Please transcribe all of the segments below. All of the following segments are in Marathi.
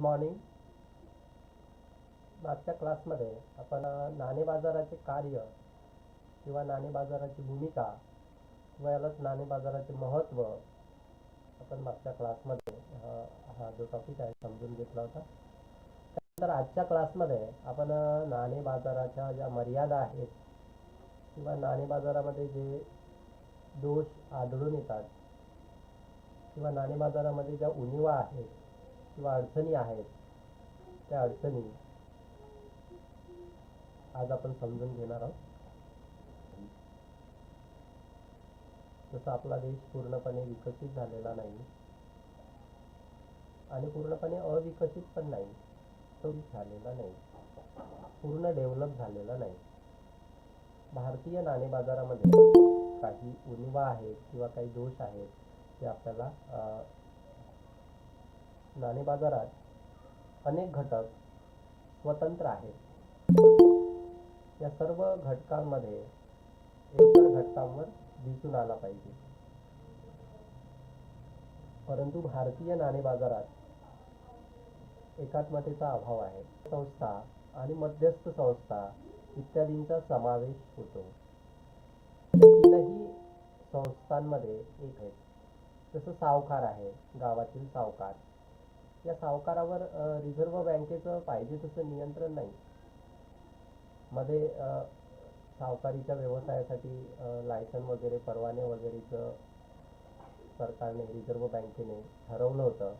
गुड मॉर्निंग मागच्या क्लासमध्ये आपण नाणे बाजाराचे कार्य किंवा नाणे बाजाराची भूमिका किंवा यालाच नाणे बाजाराचे महत्त्व आपण मागच्या क्लासमध्ये हा जो टॉपिक आहे समजून घेतला होता. त्यानंतर आजच्या क्लासमध्ये आपण नाणे बाजाराच्या ज्या मर्यादा आहेत किंवा नाणे बाजारामध्ये जे दोष आढळून येतात किंवा नाणे बाजारामध्ये ज्या उणिवा आहेत किंवा अडचणी आहेत त्या अडचणी आज आपण समजून घेणार आहोत. जसं आपला देश पूर्णपणे विकसित झालेला नाही आणि पूर्णपणे अविकसित पण नाही तो झालेला नाही. पूर्ण डेव्हलप झालेला नाही. भारतीय नाणे बाजारामध्ये काही उणिवा आहेत किंवा काही दोष आहेत ते आपल्याला नाणे बाजारात अनेक घटक स्वतंत्र आहेत. या सर्व घटकांमध्ये इतर घटकांवर दिसून आला पाहिजे. परंतु भारतीय नाणे बाजारात एकात्मतेचा अभाव आहे. संस्था आणि मध्यस्थ संस्था इत्यादींचा समावेश होतो. तीनही संस्थांमध्ये एक आहेत. जसं सावकार आहे गावातील सावकार. या सावकारावर रिझर्व रिझर्व्ह बँकेचं पाहिजे तसं नियंत्रण नाही. मध्ये सावकारीच्या व्यवसायासाठी लायसन वगैरे परवाने वगैरेचं सरकारने रिझर्व्ह बँकेने ठरवलं होतं.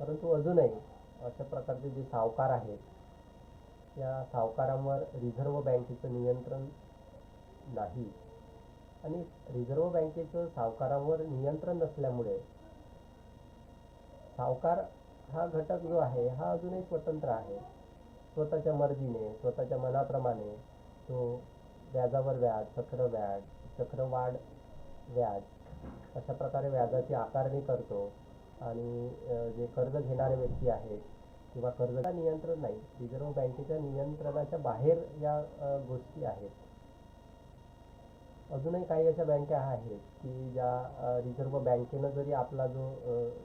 परंतु अजूनही अशा प्रकारचे जे सावकार आहेत या सावकारांवर रिझर्व्ह बँकेचं नियंत्रण नाही. आणि रिझर्व्ह बँकेचं सावकारांवर नियंत्रण नसल्यामुळे सावकार हा घटक जो आहे हा अजूनही स्वतंत्र आहे. स्वतःच्या मर्जीने स्वतःच्या मनाप्रमाणे तो व्याजावर व्याज चक्र व्याज चक्रवाढ व्याज अशा प्रकारे व्याजाची आकारणी करतो. आणि जे कर्ज घेणारे व्यक्ती आहेत किंवा कर्ज नियंत्रण नाही रिझर्व्ह बँकेच्या नियंत्रणाच्या बाहेर या गोष्टी आहेत. अजूनही काही अशा बँका आहेत की ज्या रिझर्व्ह बँकेनं जरी आपला जो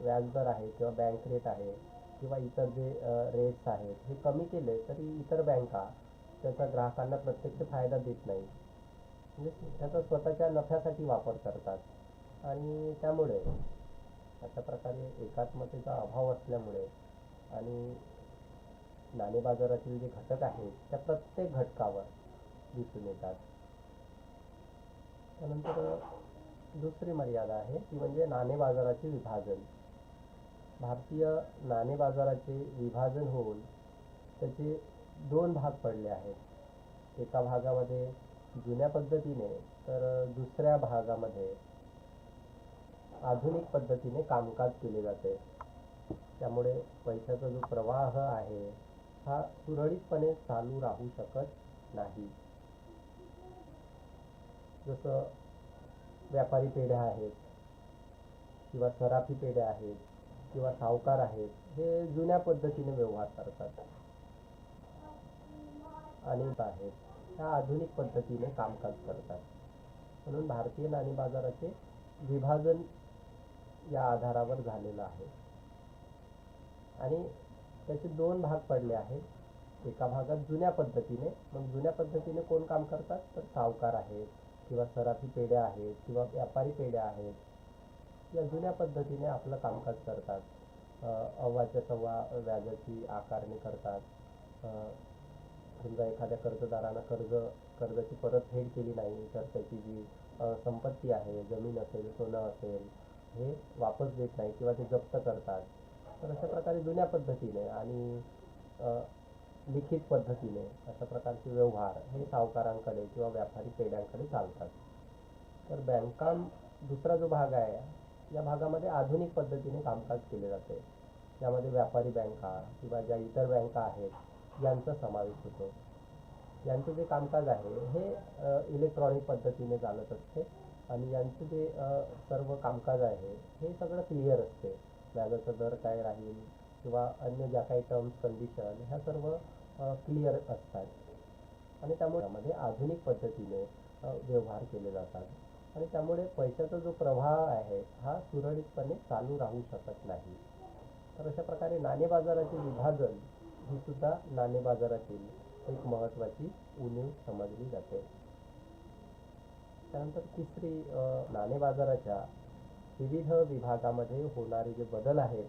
व्याजदर आहे किंवा बँक रेट आहे किंवा इतर जे रेट्स आहेत हे कमी केले तरी इतर बँका त्याचा ग्राहकांना प्रत्यक्ष फायदा देत नाही म्हणजे त्याचा स्वतःच्या नफ्यासाठी वापर करतात. आणि त्यामुळे अशा प्रकारे एकात्मतेचा अभाव असल्यामुळे आणि नाणे बाजारातील जे घटक आहेत त्या प्रत्येक घटकावर दिसून येतात. त्यानंतर दुसरी मर्यादा आहे ती म्हणजे नाणे बाजाराचे विभाजन. भारतीय नाणे बाजाराचे विभाजन होऊन त्याचे दोन भाग पडले आहेत. एका भागामध्ये जुन्या पद्धतीने तर दुसऱ्या भागामध्ये आधुनिक पद्धतीने कामकाज केले जाते. त्यामुळे पैशाचा जो प्रवाह आहे हा सुरळीतपणे चालू राहू शकत नाही. जसं व्यापारी पेढ्या आहेत किंवा सराफी पेढ्या आहेत किंवा सावकार आहेत हे जुन्या पद्धतीने व्यवहार करतात. आणि आहेत ह्या आधुनिक पद्धतीने कामकाज करतात. म्हणून भारतीय नाणी बाजाराचे विभाजन या आधारावर झालेलं आहे. आणि त्याचे दोन भाग पडले आहेत. एका भागात जुन्या पद्धतीने मग जुन्या पद्धतीने कोण काम करतात? तर सावकार आहेत. किंवा सराफी पेढ्या आहेत किंवा व्यापारी पेढ्या आहेत या जुन्या पद्धतीने आपलं कामकाज करतात. अव्वाच्या सव्वा व्याजाची आकारणी करतात. समजा एखाद्या कर्जदारानं कर्ज कर्जाची परतफेड केली नाही तर त्याची जी संपत्ती आहे जमीन असेल सोनं असेल हे वापस देत नाही किंवा ते जप्त करतात. तर अशा प्रकारे जुन्या पद्धतीने आणि लिखित पद्धतीने अशा प्रकारचे व्यवहार हे सावकारांकडे किंवा व्यापारी पेढ्यांकडे चालतात. तर बँका दुसरा जो भाग आहे या भागामध्ये आधुनिक पद्धतीने कामकाज केले जाते. यामध्ये व्यापारी बँका किंवा ज्या इतर बँका आहेत यांचा समावेश होतो. यांचं जे कामकाज आहे हे इलेक्ट्रॉनिक पद्धतीने चालत असते आणि यांचं जे सर्व कामकाज आहे हे सगळं क्लिअर असते. व्याजाचा दर काय राहील किंवा अन्य ज्या काही टर्म्स कंडिशन ह्या सर्व क्लिअर असतात. आणि त्यामुळे त्यामध्ये आधुनिक पद्धतीने व्यवहार केले जातात. आणि त्यामुळे पैशाचा जो प्रवाह आहे हा सुरळीतपणे चालू राहू शकत नाही. तर अशा प्रकारे नाणे बाजाराचे विभाजन ही सुद्धा नाणे बाजारातील एक महत्त्वाची उणीव समजली जाते. त्यानंतर तिसरी नाणे बाजाराच्या विविध विभागामध्ये होणारे जे बदल आहेत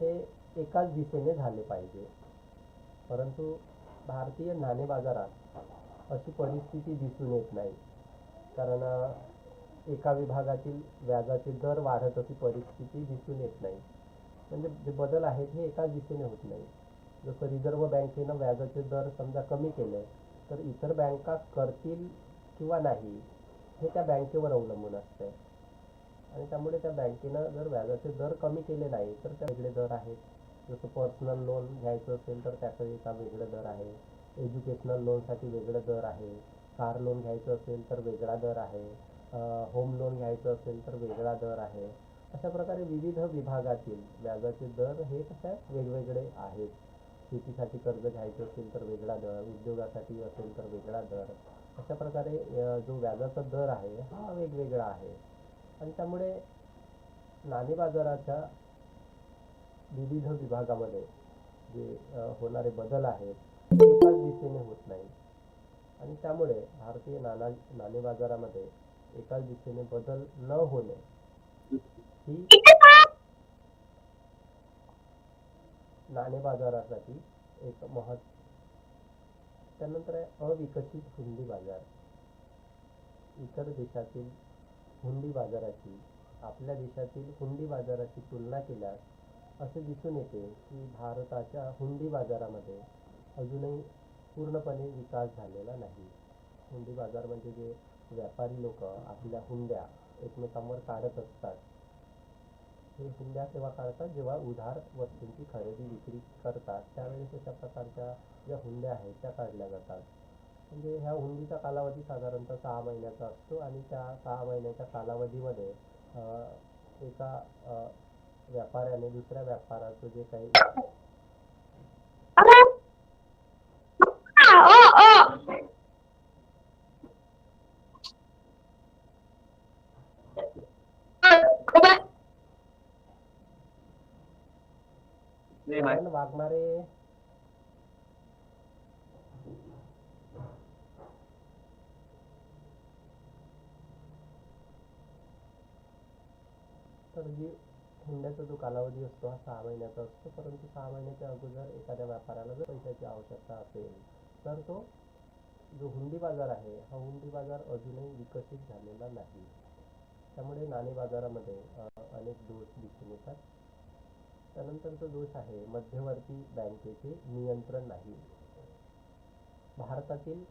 हे एकाच दिशेने झाले पाहिजे. परंतु भारतीय नाणे बाजारात अशी परिस्थिती दिसून येत नाही. कारण एका विभागातील व्याजाचे दर वाढत अशी परिस्थिती दिसून येत नाही. म्हणजे जे बदल आहेत हे एकाच दिशेने होत नाही. जसं रिझर्व्ह बँकेनं व्याजाचे दर समजा कमी केले तर इतर बँका करतील किंवा नाही हे त्या बँकेवर अवलंबून असते आणि त्यामुळे त्या बँकेनं जर व्याजाचे दर कमी केले नाही तर त्या वेगळे दर आहेत. जसं पर्सनल लोन घ्यायचं असेल तर त्याकरिता वेगळं दर आहे. एज्युकेशनल लोनसाठी वेगळं दर आहे. कार लोन घ्यायचं असेल तर वेगळा दर आहे. होम लोन घ्यायचं असेल तर वेगळा दर आहे. अशा प्रकारे विविध विभागातील व्याजाचे दर हे कसे वेगवेगळे आहेत. शेतीसाठी कर्ज घ्यायचं असेल तर वेगळा दर उद्योगासाठी असेल तर वेगळा दर. अशा प्रकारे जो व्याजाचा दर आहे हा वेगवेगळा आहे. आणि त्यामुळे नाणे बाजाराच्या विविध विभागामध्ये जे होणारे बदल आहेत एकाच दिशेने होत नाही आणि त्यामुळे भारतीय नाणा नाणे बाजारामध्ये एकाच दिशेने बदल न होणे ही नाणे बाजारासाठी एक महत् त्यानंतर आहे अविकसित हुंडी बाजार. इतर देशातील हुंडी बाजाराची आपल्या देशातील हुंडी बाजाराची तुलना केल्यास असे दिसून येते की भारताच्या हुंडी बाजारामध्ये अजूनही पूर्णपणे विकास झालेला नाही. हुंडी बाजार म्हणजे जे व्यापारी लोक आपल्या हुंड्या एकमेकांवर काढत असतात. हे हुंड्या तेव्हा काढतात जेव्हा उधार वस्तूंची खरेदी विक्री करतात. त्यावेळेस अशा प्रकारच्या ज्या हुंड्या आहेत त्या काढल्या जातात. म्हणजे ह्या हुंडीचा कालावधी साधारणतः सहा महिन्याचा असतो आणि त्या सहा महिन्याच्या कालावधीमध्ये एका व्यापाऱ्याने दुसऱ्या व्यापाराचं जे काही नाही माहीत. कारण वागणारे तर जी हुंड्याचा जो कालावधी असतो हा सहा महिन्याचा असतो. परंतु सहा महिन्याच्या अगोदर एखाद्या व्यापाऱ्याला जर पैशाची आवश्यकता असेल तर तो जो हुंडी बाजार आहे हा हुंडी बाजार अजूनही विकसित झालेला नाही. त्यामुळे नाणे बाजारामध्ये अनेक दोष दिसून येतात. त्यानंतरचा दोष आहे मध्यवर्ती बँकेचे नियंत्रण नाही. भारतातील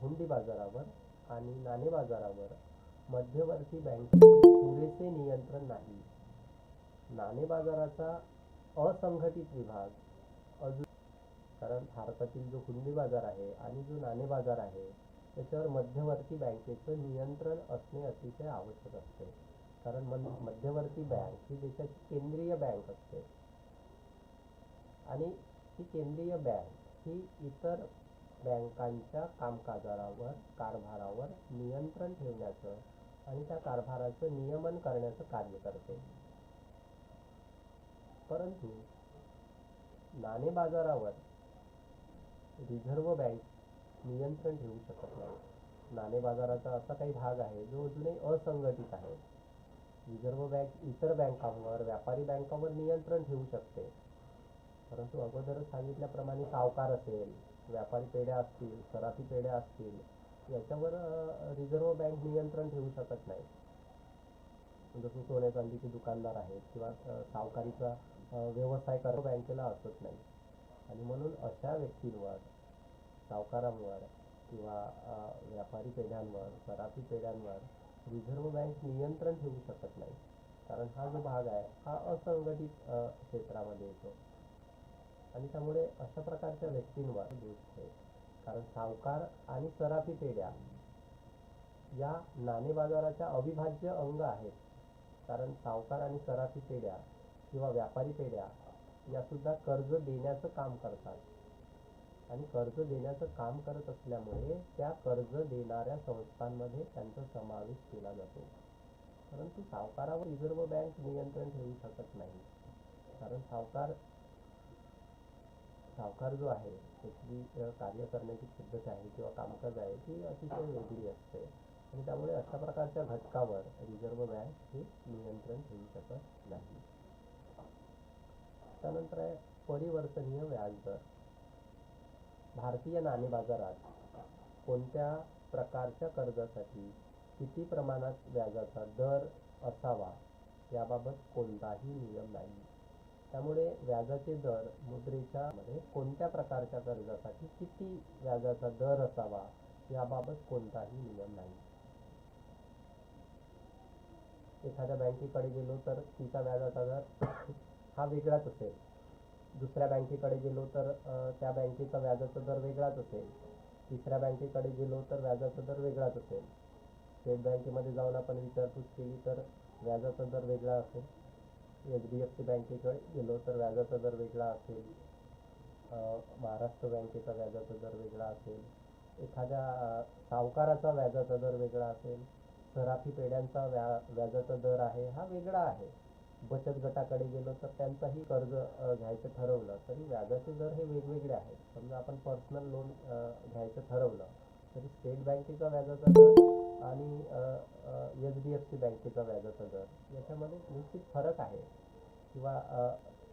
हुंडी बाजारावर आणि नाणे बाजारावर मध्यवर्ती बँकेचे पुरेसे नियंत्रण नाही. नाणे बाजाराचा असंघटित विभाग अजून कारण भारतातील जो हुंडी बाजार आहे आणि जो नाणे बाजार आहे त्याच्यावर मध्यवर्ती बँकेचं नियंत्रण असणे अतिशय आवश्यक असते. कारण मन मध्यवर्ती बँक ही देशाची केंद्रीय बँक असते. आणि ही केंद्रीय बँक ही इतर बँकांच्या कामकाजावर कारभारावर नियंत्रण ठेवण्याचं आणि त्या कारभाराचं नियमन करण्याचं कार्य करते. परंतु नाणे बाजारावर रिझर्व्ह बँक नियंत्रण ठेवू शकत नाही. नाणे बाजाराचा असा काही भाग आहे जो अजूनही असंघटित आहे. रिझर्व्ह बँक इतर बँकांवर व्यापारी बँकांवर नियंत्रण ठेवू शकते. परंतु अगोदरच सांगितल्याप्रमाणे सावकार असेल व्यापारी पेढ्या असतील सराफी पेढ्या असतील याच्यावर रिझर्व्ह बँक नियंत्रण ठेवू शकत नाही. जसं सोन्या चांदीचे दुकानदार आहेत किंवा सावकारीचा व्यवसाय कर. बँकेला असत नाही. आणि म्हणून अशा व्यक्तींवर सावकारांवर किंवा व्यापारी पेढ्यांवर सराफी पेढ्यांवर रिझर्व्ह बँक नियंत्रण ठेवू शकत नाही. कारण हा जो भाग आहे हा असंघटित क्षेत्रामध्ये येतो. आणि त्यामुळे अशा प्रकारच्या व्यक्तींवर दिसते आहे. कारण सावकार आणि सराफी पेढ्या या नाणे बाजाराच्या अविभाज्य अंग आहेत. कारण सावकार आणि सराफी पेढ्या किंवा व्यापारी पेढ्या यासुद्धा कर्ज देण्याचं काम करतात. आणि कर्ज देण्याचं काम करत असल्यामुळे त्या कर्ज देणाऱ्या संस्थांमध्ये त्यांचा समावेश केला जातो. परंतु सावकारावर रिझर्व्ह बँक नियंत्रण ठेवू शकत नाही. कारण सावकार सावकार जो आहे त्याची कार्य करण्याची पद्धत आहे किंवा कामकाज आहे ती अतिशय वेगळी असते. आणि त्यामुळे अशा प्रकारच्या घटकावर रिझर्व्ह बँक हे नियंत्रण ठेवू शकत नाही. त्यानंतर आहे परिवर्तनीय व्याजदर. भारतीय नाणे बाजारात कोणत्या प्रकारच्या कर्जासाठी किती प्रमाणात व्याजाचा दर असावा याबाबत कोणताही नियम नाही. त्यामुळे व्याजाचे दर मुद्रेच्या मध्ये कोणत्या प्रकारच्या कर्जासाठी किती व्याजाचा दर असावा याबाबत कोणताही नियम नाही. एखाद्या बँकेकडे गेलो तर तिचा व्याजाचा दर हा वेगळाच असेल. दुसऱ्या बँकेकडे गेलो तर त्या बँकेचा व्याजाचा दर वेगळाच असेल. तिसऱ्या बँकेकडे गेलो तर व्याजाचा दर वेगळाच असेल. स्टेट बँकेमध्ये जाऊन आपण विचारपूस केली तर व्याजाचा दर वेगळा असेल. एच डी एफ सी बँकेकडे गेलो तर व्याजाचा दर वेगळा असेल. महाराष्ट्र बँकेचा व्याजाचा दर वेगळा असेल. एखाद्या सावकाराचा व्याजाचा दर वेगळा असेल. सराफी पेढ्यांचा व्या व्याजाचा दर आहे हा वेगळा आहे. बचत गटाकडे गेलो तर त्यांचाही कर्ज घ्यायचं ठरवलं. तरी व्याजाचे दर हे वेगवेगळे आहेत. समजा आपण पर्सनल लोन घ्यायचं ठरवलं तरी स्टेट बँकेचा व्याजाचा दर आणि एच डी एफ सी बँकेचा व्याजाचा दर याच्यामध्ये निश्चित फरक आहे. किंवा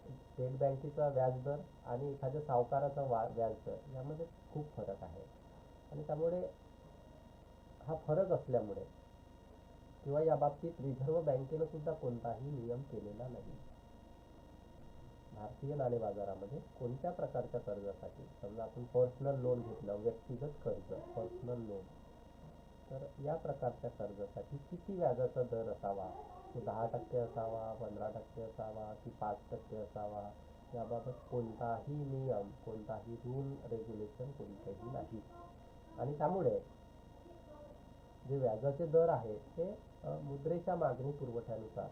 स्टेट बँकेचा व्याजदर आणि एखाद्या सावकाराचा वा व्याजदर यामध्ये खूप फरक आहे. आणि त्यामुळे हा फरक असल्यामुळे किंवा या बाबतीत रिझर्व्ह बँकेनं सुद्धा कोणताही नियम केलेला नाही. भारतीय नाणे बाजारामध्ये कोणत्या प्रकारच्या कर्जासाठी समजा आपण पर्सनल लोन घेतलं व्यक्तिगत कर्ज पर्सनल लोन तर या प्रकारच्या कर्जासाठी किती व्याजाचा दर असावा? तो दहा टक्के असावा पंधरा टक्के असावा की पाच टक्के असावा? याबाबत कोणताही नियम कोणताही रूल रेग्युलेशन कोणतेही नाही. आणि त्यामुळे जे व्याजाचे दर आहेत ते मुद्रेच्या मागणी पुरवठ्यानुसार.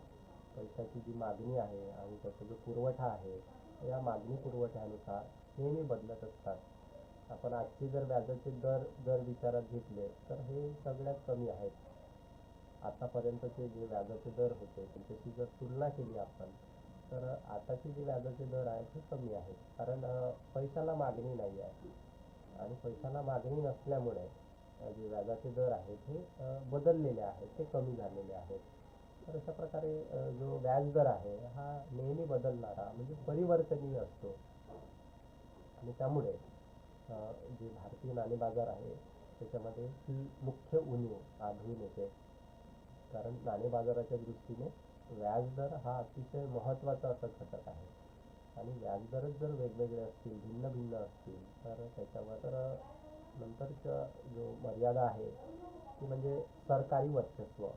पैशाची जी मागणी आहे आणि त्याचा जो पुरवठा आहे या मागणी पुरवठ्यानुसार नेहमी बदलत असतात. आपण आजचे जर व्याजाचे दर जर विचारात घेतले तर हे सगळ्यात कमी आहेत. आतापर्यंतचे जे व्याजाचे दर होते त्यांच्याशी जर तुलना केली आपण तर आताचे जे व्याजाचे दर आहेत ते कमी आहेत. कारण पैशाला मागणी नाही आहे. आणि पैशाला मागणी नसल्यामुळे जे व्याजाचे दर आहेत हे बदललेले आहेत ते कमी झालेले आहेत. तर अशा प्रकारे जो व्याज दर आहे हा नेहमी बदलणारा म्हणजे परिवर्तनीय असतो. आणि त्यामुळे जे भारतीय नाणे बाजार आहे त्याच्यामध्ये ही मुख्य उणीव आढळून येते. कारण नाणे बाजाराच्या दृष्टीने व्याजदर हा अतिशय महत्त्वाचा असा घटक आहे. आणि व्याजदरच जर वेगवेगळे असतील भिन्न भिन्न असतील तर त्याच्यावर नंतरच्या जो मर्यादा आहे ती म्हणजे सरकारी वर्चस्व.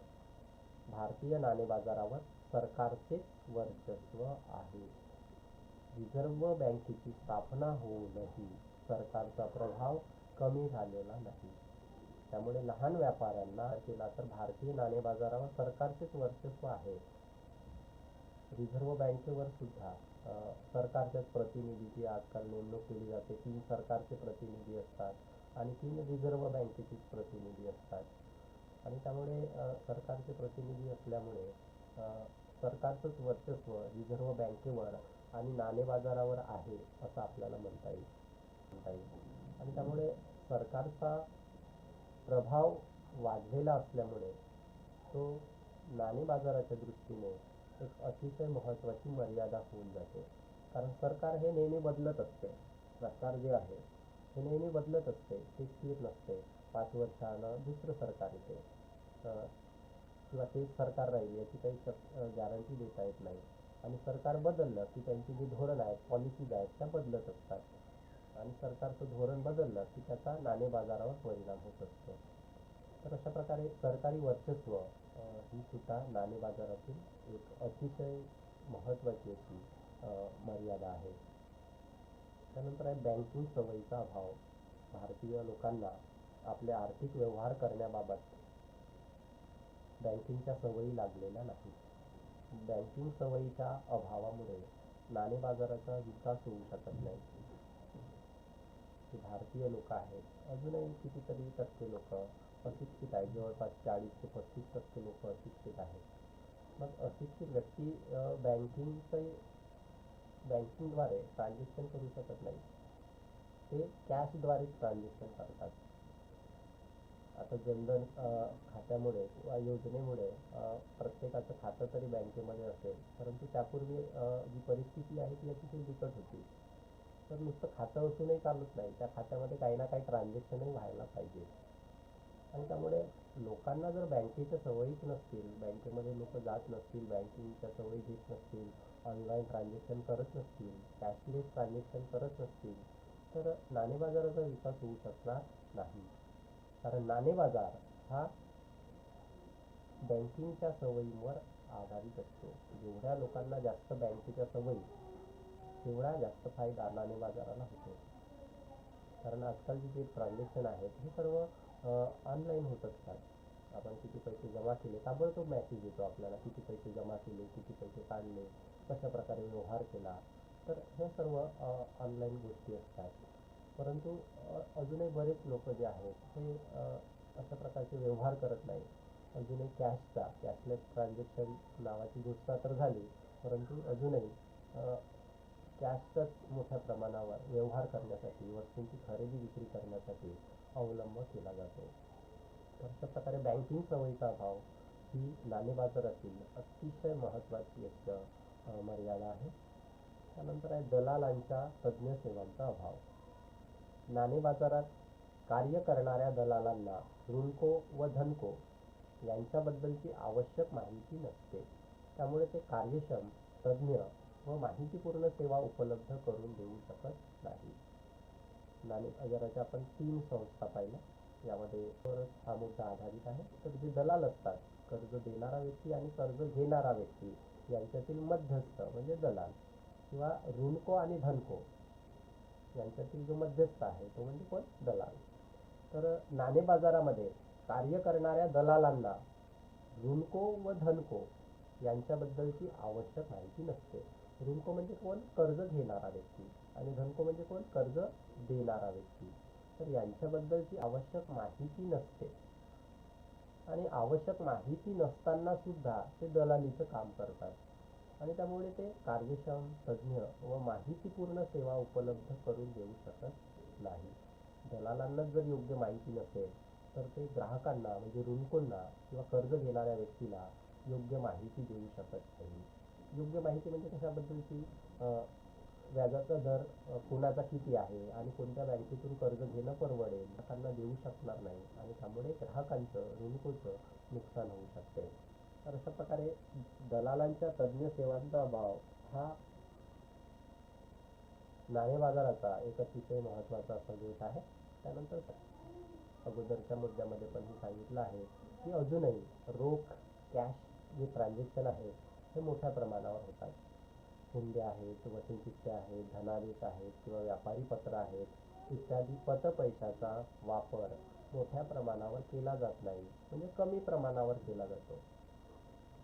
भारतीय नाणे बाजारावर सरकारचेच वर्चस्व आहे. रिझर्व्ह बँकेची स्थापना होऊनही सरकारचा प्रभाव कमी झालेला नाही. त्यामुळे लहान व्यापाऱ्यांना केला तर भारतीय नाणे बाजारावर सरकारचेच वर्चस्व आहे. रिझर्व्ह बँकेवर सुद्धा सरकारच्याच प्रतिनिधीची आजकाल नेमणूक केली जाते. तीन सरकारचे प्रतिनिधी असतात. आणि तीन रिझर्व्ह बँकेचेच प्रतिनिधी असतात. आणि त्यामुळे सरकारचे प्रतिनिधी असल्यामुळे सरकारचंच वर्चस्व रिझर्व्ह बँकेवर आणि नाणे बाजारावर आहे असं आपल्याला म्हणता येईल. म्हणता येईल. आणि त्यामुळे सरकारचा प्रभाव वाढलेला असल्यामुळे तो नाणे बाजाराच्या दृष्टीने एक अतिशय महत्त्वाची मर्यादा होऊन जाते. कारण सरकार हे नेहमी बदलत असते. सरकार जे आहे हे नेहमी बदलत असते ते स्थिर नसते. पाच वर्षानं दुसरं सरकार येते. किंवा तेच सरकार राहील याची काही शक गॅरंटी देता येत नाही. आणि सरकार बदललं की त्यांची जी धोरणं आहेत पॉलिसीज आहेत त्या बदलत असतात. आणि सरकारचं धोरण बदललं की त्याचा नाणे बाजारावर परिणाम होत असतो. तर अशा प्रकारे सरकारी वर्चस्व ही सुद्धा नाणे बाजारातील एक अतिशय महत्त्वाची अशी मर्यादा आहे. त्यानंतर आहे बँकिंग सवयीचा अभाव. भारतीय लोकांना आपले आर्थिक व्यवहार करण्याबाबत बँकिंगच्या सवयी लागलेल्या नाहीत. बँकिंग सवयीच्या अभावामुळे नाणे बाजाराचा विकास होऊ शकत नाही. जे भारतीय लोक आहेत. अजूनही कितीतरी टक्के लोक अशिक्षित आहेत. जवळपास चाळीस ते पस्तीस टक्के लोक अशिक्षित आहेत. मग अशिक्षित व्यक्ती बँकिंगचे बँकिंगद्वारे ट्रान्झॅक्शन करू शकत नाही. ते कॅशद्वारेच ट्रान्झॅक्शन करतात. आता जनधन खात्यामुळे किंवा योजनेमुळे प्रत्येकाचं खातं तरी बँकेमध्ये असेल परंतु त्यापूर्वी जी परिस्थिती आहे ती अतिशय बिकट होती. तर नुसतं खातं असूनही चालत नाही. त्या खात्यामध्ये काही ना काही ट्रान्झॅक्शनही व्हायला पाहिजे. आणि त्यामुळे लोकांना जर बँकेच्या सवयीच नसतील बँकेमध्ये लोक जात नसतील बँकिंगच्या सवयी घेत नसतील ऑनलाईन ट्रान्झॅक्शन करत नसतील कॅशलेस ट्रान्झॅक्शन करत नसतील तर नाणे बाजाराचा विकास होऊ शकणार नाही. कारण नाणे बाजार हा बँकिंगच्या सवयींवर आधारित असतो. जेवढ्या लोकांना जास्त बँकेच्या सवयी तेवढा जास्त फायदा नाणे बाजाराला होतो. कारण आजकालचे जे ट्रान्झॅक्शन आहेत हे सर्व ऑनलाईन होत असतात. आपण किती पैसे जमा केले ताबडतोब मॅसेज येतो आपल्याला किती पैसे जमा केले किती पैसे काढले कशा प्रकारे व्यवहार केला. तर हे सर्व ऑनलाईन गोष्टी असतात. परंतु अजूनही बरेच लोक जे आहेत हे अशा प्रकारचे व्यवहार करत नाही अजूनही कॅशचा कॅशलेस ट्रान्झॅक्शन नावाची गोष्ट तर झाली परंतु अजूनही कॅशचाच मोठ्या प्रमाणावर व्यवहार करण्यासाठी वस्तूंची खरेदी विक्री करण्यासाठी अवलंब केला जातो. अशा प्रकारे बँकिंग सवयीचा अभाव ही नाणे बाजारातील अतिशय महत्त्वाची एक मर्यादा आहे. त्यानंतर आहे दलालांच्या तज्ज्ञ सेवांचा अभाव. नाणे बाजारात कार्य करणाऱ्या दलालांना ऋणको व धनको यांच्याबद्दलची आवश्यक माहिती नसते. त्यामुळे ते कार्यक्षम तज्ज्ञ व माहितीपूर्ण सेवा उपलब्ध करून देऊ शकत नाही. नाणे बाजाराच्या आपण तीन संस्था पाहिल्या. यामध्ये हा मुद्दा आधारित आहे. तर जे दलाल असतात. कर्ज देणारा व्यक्ती आणि कर्ज घेणारा व्यक्ती यांच्यातील मध्यस्थ म्हणजे दलाल किंवा ऋणको आणि धनको यांच्यातील जो मध्यस्थ आहे तो म्हणजे कोण? दलाल. तर नाणे बाजारामध्ये कार्य करणाऱ्या दलालांना ऋणको व धनको यांच्याबद्दलची आवश्यक माहिती नसते. ऋणको म्हणजे कोण? कर्ज घेणारा व्यक्ती. आणि धनको म्हणजे कोण? कर्ज देणारा व्यक्ती. तर यांच्याबद्दलची आवश्यक माहिती नसते. आणि आवश्यक माहिती नसताना सुद्धा ते दलालीचं काम करतात. आणि त्यामुळे ते कार्यक्षम तज्ज्ञ व माहितीपूर्ण सेवा उपलब्ध करून देऊ शकत नाही. दलालांनाच जर योग्य माहिती नसेल तर ते ग्राहकांना म्हणजे ऋणकोंना किंवा कर्ज घेणाऱ्या व्यक्तीला योग्य माहिती देऊ शकत नाही. योग्य माहिती म्हणजे कशाबद्दलची? व्याजाचा दर कोणाचा कुणाचा किती आहे आणि कोणत्या बँकेतून कर्ज घेणं परवडेल ग्राहकांना देऊ शकणार नाही आणि त्यामुळे ग्राहकांचं ऋणकोचं नुकसान होऊ शकते. तर अशा प्रकारे दलालांच्या तज्ज्ञ सेवांचा अभाव हा नाणे बाजाराचा एक अतिशय महत्त्वाचा असा दोष आहे. त्यानंतर अगोदरच्या मुद्द्यामध्ये पण मी सांगितलं आहे की अजूनही रोख कॅश जे ट्रान्झॅक्शन आहे हे मोठ्या प्रमाणावर होतात. हुंडे आहेत वचन आहेत धनादेश आहेत किंवा व्यापारी पत्र आहेत इत्यादी पत पैशाचा वापर मोठ्या प्रमाणावर केला जात नाही. म्हणजे कमी प्रमाणावर केला जातो.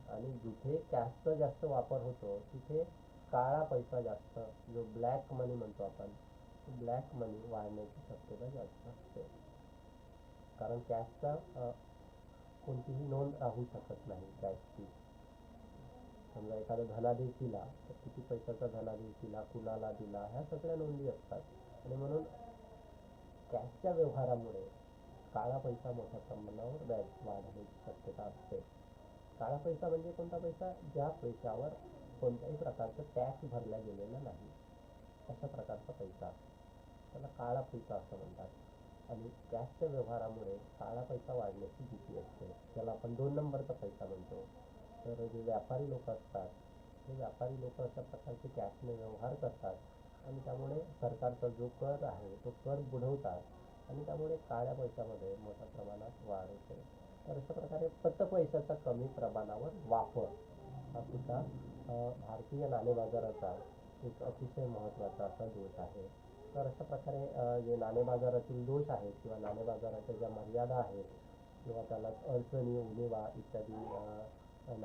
आणि जिथे कॅशचा जास्त वापर होतो तिथे काळा पैसा जास्त जो ब्लॅक मनी म्हणतो आपण ब्लॅक मनी वाढण्याची शक्यता जास्त असते. कारण कॅशचा कोणतीही नोंद राहू शकत नाही कॅशची. समजा एखादा धनादेश दिला तर किती पैशाचा धनादेश दिला कुणाला दिला ह्या सगळ्या नोंदी असतात. आणि म्हणून कॅशच्या व्यवहारामुळे काळा पैसा मोठ्या प्रमाणावर व्याज वाढण्याची शक्यता असते. काळा पैसा म्हणजे कोणता पैसा? ज्या पैशावर कोणत्याही प्रकारचं टॅक्स भरला गेलेला नाही. अशा प्रकारचा पैसा. त्याला काळा पैसा असं म्हणतात. आणि कॅशच्या व्यवहारामुळे काळा पैसा वाढण्याची भीती असते. त्याला आपण दोन नंबरचा पैसा म्हणतो. तर जे व्यापारी लोक असतात ते व्यापारी लोक अशा प्रकारचे कॅशने व्यवहार करतात आणि त्यामुळे सरकारचा जो कर आहे तो कर बुडवतात आणि त्यामुळे काळ्या पैशामध्ये मोठ्या प्रमाणात वाढ होते. तर अशा प्रकारे पत पैशाचा कमी प्रमाणावर वापर हा सुद्धा भारतीय नाणे बाजाराचा एक अतिशय महत्त्वाचा असा दोष आहे. तर अशा प्रकारे जे नाणे बाजारातील दोष आहेत किंवा नाणे बाजाराच्या ज्या मर्यादा आहेत किंवा त्याला अडचणी उणिवा इत्यादी